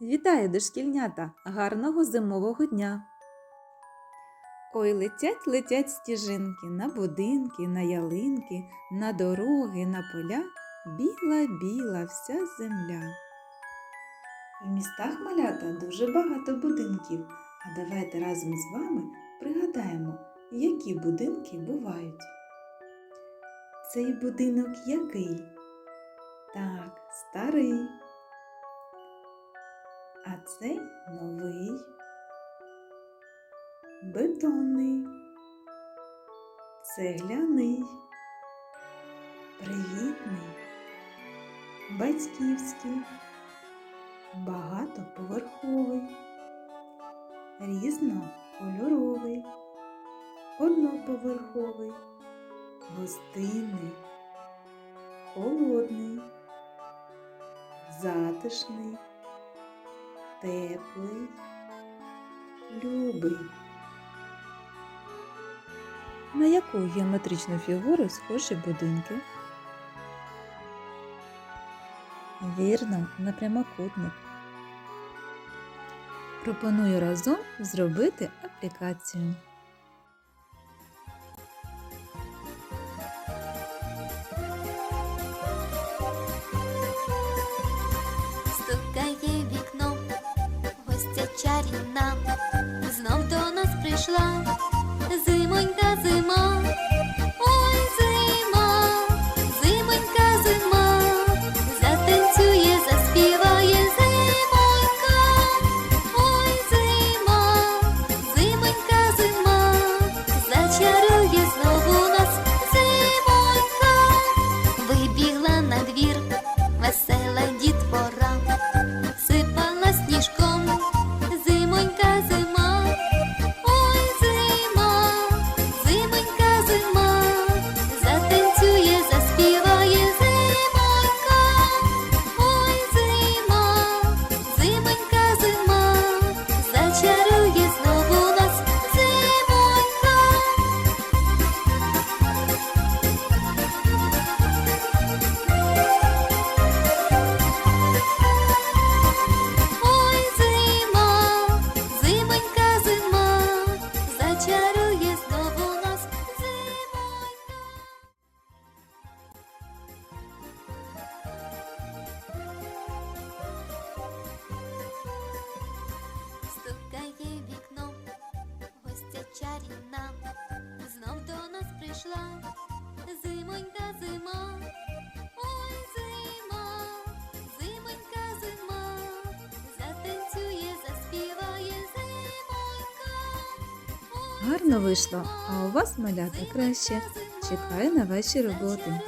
Вітаю, дошкільнята! Гарного зимового дня! Ой, летять, летять стіжинки на будинки, на ялинки, на дороги, на поля. Біла-біла вся земля. В містах малята дуже багато будинків. А давайте разом з вами пригадаємо, які будинки бувають. Цей будинок який? Так, старий. А цей новий, бетонний, цегляний, привітний, батьківський, багатоповерховий, різнокольоровий, одноповерховий, гостинний, холодний, затишний теплий, любий. На яку геометричну фігуру схожі будинки? Вірно, на прямокутник. Пропоную разом зробити аплікацію. Гостя чарівна, знов до нас прийшла зимонька зима, чарівна, знов до нас прийшла. Зимонька зима, ой зима, зимонька зима, затанцює, заспіває зимонька. Ой, Гарно вийшло, а у вас малята краще. Чекаю на ваші роботи.